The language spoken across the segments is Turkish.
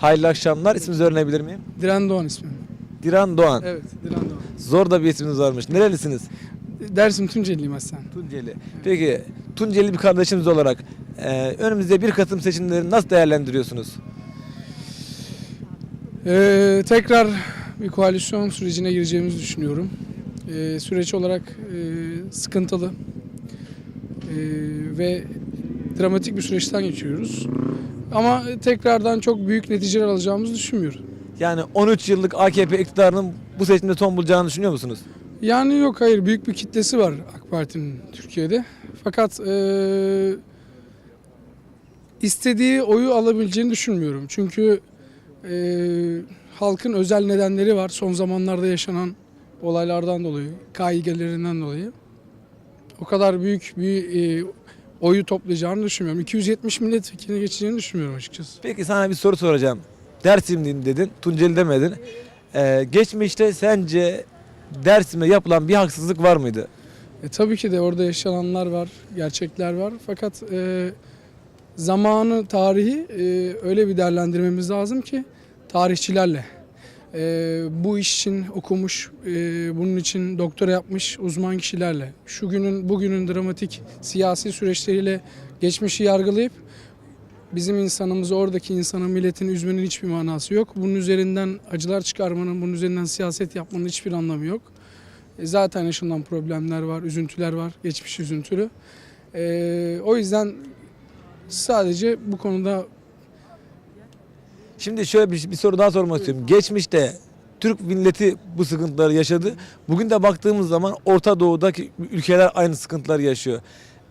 Hayırlı akşamlar. İsminizi öğrenebilir miyim? Diren Doğan ismim. Diran Doğan. Evet, Diren Doğan. Zor da bir isminiz varmış. Nerelisiniz? Dersim Tunceliyim aslen. Tunceli. Peki Tunceli bir kardeşimiz olarak e, önümüzde bir Kasım seçimlerini nasıl değerlendiriyorsunuz? Ee, tekrar bir koalisyon sürecine gireceğimizi düşünüyorum. Ee, süreç olarak e, sıkıntılı Ee, ve dramatik bir süreçten geçiyoruz. Ama tekrardan çok büyük neticeler alacağımızı düşünmüyorum. Yani 13 yıllık AKP iktidarının bu seçimde son bulacağını düşünüyor musunuz? Yani yok hayır büyük bir kitlesi var AK Parti'nin Türkiye'de. Fakat e, istediği oyu alabileceğini düşünmüyorum. Çünkü e, halkın özel nedenleri var. Son zamanlarda yaşanan olaylardan dolayı, kaigelerinden dolayı. O kadar büyük bir e, oyu toplayacağını düşünmüyorum. 270 milletvekiline geçeceğini düşünmüyorum açıkçası. Peki sana bir soru soracağım. Dersimliyim dedin, Tunceli demedin. E, geçmişte sence Dersim'e yapılan bir haksızlık var mıydı? E, tabii ki de orada yaşananlar var, gerçekler var. Fakat e, zamanı, tarihi e, öyle bir değerlendirmemiz lazım ki tarihçilerle. E, bu iş için okumuş, e, bunun için doktora yapmış uzman kişilerle. Şu günün, bugünün dramatik siyasi süreçleriyle geçmişi yargılayıp bizim insanımızı, oradaki insanın, milletin üzmenin hiçbir manası yok. Bunun üzerinden acılar çıkarmanın, bunun üzerinden siyaset yapmanın hiçbir anlamı yok. E, Zaten yaşanan problemler var, üzüntüler var, geçmiş üzüntülü. E, o yüzden sadece bu konuda Şimdi şöyle bir, bir soru daha sormak istiyorum. Geçmişte Türk milleti bu sıkıntıları yaşadı. Bugün de baktığımız zaman Orta Doğu'daki ülkeler aynı sıkıntıları yaşıyor.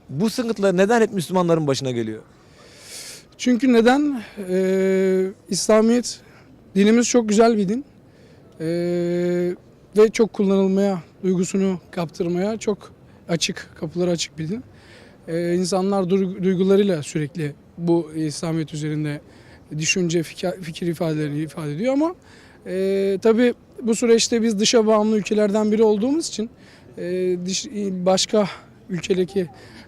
Bu sıkıntılar neden hep Müslümanların başına geliyor? çünkü neden? E, İslamiyet dinimiz çok güzel bir din E, ve çok kullanılmaya, duygusunu kaptırmaya çok açık, kapıları açık bir din. E, insanlar duygu- duygularıyla sürekli bu İslamiyet üzerinde düşünce, fikir, ifadelerini ifade ediyor ama e, tabii bu süreçte biz dışa bağımlı ülkelerden biri olduğumuz için e, dış, başka ülkedeki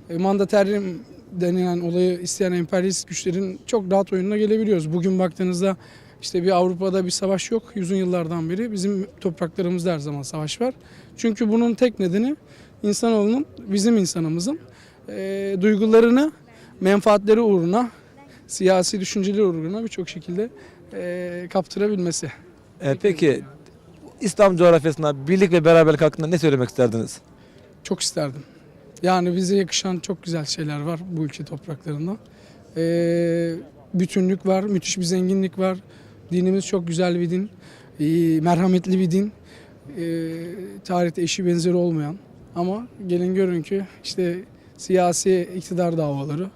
e, mandaterim denilen olayı isteyen emperyalist güçlerin çok rahat oyununa gelebiliyoruz. Bugün baktığınızda işte bir Avrupa'da bir savaş yok. Yüzün yıllardan beri bizim topraklarımızda her zaman savaş var. Çünkü bunun tek nedeni insanoğlunun, bizim insanımızın e, duygularını menfaatleri uğruna, siyasi düşünceleri uğruna birçok şekilde e, kaptırabilmesi. Ee, peki İslam coğrafyasında birlik ve beraberlik hakkında ne söylemek isterdiniz? Çok isterdim. Yani bize yakışan çok güzel şeyler var bu ülke topraklarında. Ee, bütünlük var, müthiş bir zenginlik var. Dinimiz çok güzel bir din, ee, merhametli bir din. Ee, tarihte eşi benzeri olmayan. Ama gelin görün ki işte siyasi iktidar davaları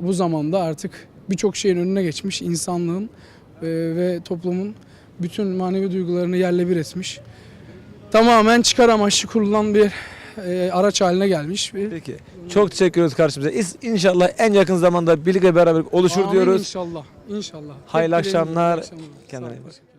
bu zamanda artık birçok şeyin önüne geçmiş. insanlığın e, ve toplumun bütün manevi duygularını yerle bir etmiş. Tamamen çıkar amaçlı kurulan bir e, araç haline gelmiş. Peki. Çok teşekkür ediyoruz karşımıza. İnşallah en yakın zamanda birlik ve beraberlik oluşur Amin diyoruz. İnşallah. İnşallah. Hayırlı Hep akşamlar. akşamlar. Kendine iyi olun. bak.